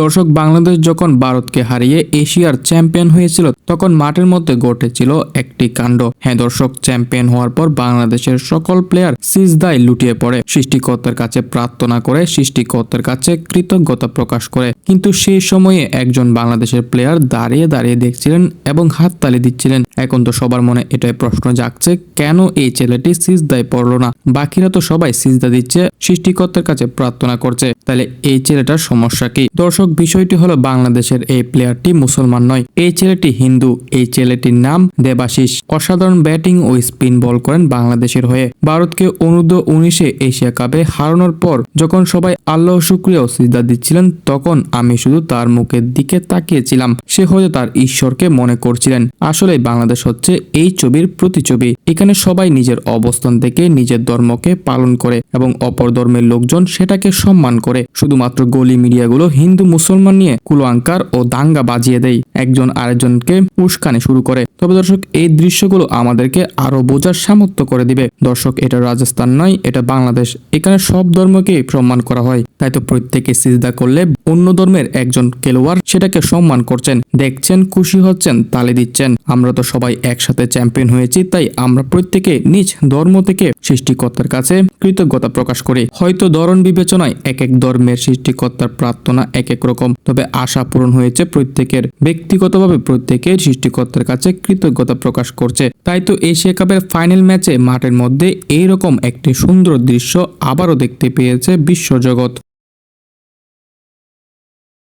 দর্শক, বাংলাদেশ যখন ভারতকে হারিয়ে এশিয়ার চ্যাম্পিয়ন হয়েছিল, তখন মাঠের মধ্যে ঘটেছিল একটি কাণ্ড। হ্যাঁ দর্শক, চ্যাম্পিয়ন হওয়ার পর বাংলাদেশের সকল প্লেয়ার সিজদায় লুটিয়ে পড়ে। সৃষ্টিকর্তার কাছে প্রার্থনা করে, সৃষ্টিকর্তার কাছে কৃতজ্ঞতা প্রকাশ করে। কিন্তু সেই সময়ে একজন বাংলাদেশের প্লেয়ার দাঁড়িয়ে দাঁড়িয়ে দেখছিলেন এবং হাততালি দিচ্ছিলেন। এখন তো সবার মনে এটাই প্রশ্ন জাগছে, কেন এই ছেলেটি সিজদায় পড়ল না? বাকিরা তো সবাই সিজদা দিচ্ছে, সৃষ্টিকর্তার কাছে প্রার্থনা করছে। তাহলে এই ছেলেটার সমস্যা কি? দর্শক বিষয়টি হলো বাংলাদেশের এই প্লেয়ারটি মুসলমান নয়। এই ছেলেটি হিন্দু। এই ছেলেটির নাম দেবাশিস। অসাধারণ ব্যাটিং ও স্পিন বল করেন বাংলাদেশের হয়ে। ভারতকে অনূর্ধ্ব উনিশে এশিয়া কাপে হারানোর পর যখন সবাই আল্লাহ শুক্রিয়া সিজদা দিচ্ছিলেন, তখন আমি শুধু তার মুখের দিকে তাকিয়েছিলাম। সে হয়তো তার ঈশ্বরকে মনে করছিলেন। আসলে বাংলাদেশ হচ্ছে এই ছবির প্রতিছবি এখানে সবাই নিজের অবস্থান থেকে নিজের ধর্মকে পালন করে এবং অপর ধর্মের লোকজন সেটাকে সম্মান করে। শুধুমাত্র গলি মিডিয়াগুলো হিন্দু মুসলমান নিয়ে কুলোয়াঙ্কার ও দাঙ্গা বাজিয়ে দেয়। একজন আরেকজনকে উস্কানি শুরু করে। তবে দর্শক, এই দৃশ্যগুলো আমাদেরকে আরও বোঝার সামর্থ্য করে দিবে। দর্শক, এটা রাজস্থান নয়, এটা বাংলাদেশ। এখানে সব ধর্মকে সম্মান করা হয়। তাই তো প্রত্যেকে সিজদা করলে অন্য ধর্মের একজন খেলোয়াড় সেটাকে সম্মান করছেন। দেখছেন, খুশি হচ্ছেন, তালে দিচ্ছেন। আমরা তো সবাই একসাথে চ্যাম্পিয়ন হয়েছি, তাই আমরা প্রত্যেকে নিজ ধর্ম থেকে সৃষ্টিকর্তার কাছে কৃতজ্ঞতা প্রকাশ করি। হয়তো ধরন বিবেচনায় এক এক ধর্মের সৃষ্টিকর্তার প্রার্থনা এক এক রকম তবে আশা পূরণ হয়েছে প্রত্যেকের। ব্যক্তিগতভাবে প্রত্যেকের সৃষ্টিকর্তার কাছে কৃতজ্ঞতা প্রকাশ করছে। তাই তো এশিয়া কাপের ফাইনাল ম্যাচে মাঠের মধ্যে এইরকম একটি সুন্দর দৃশ্য আবারও দেখতে পেয়েছে বিশ্বজগৎ।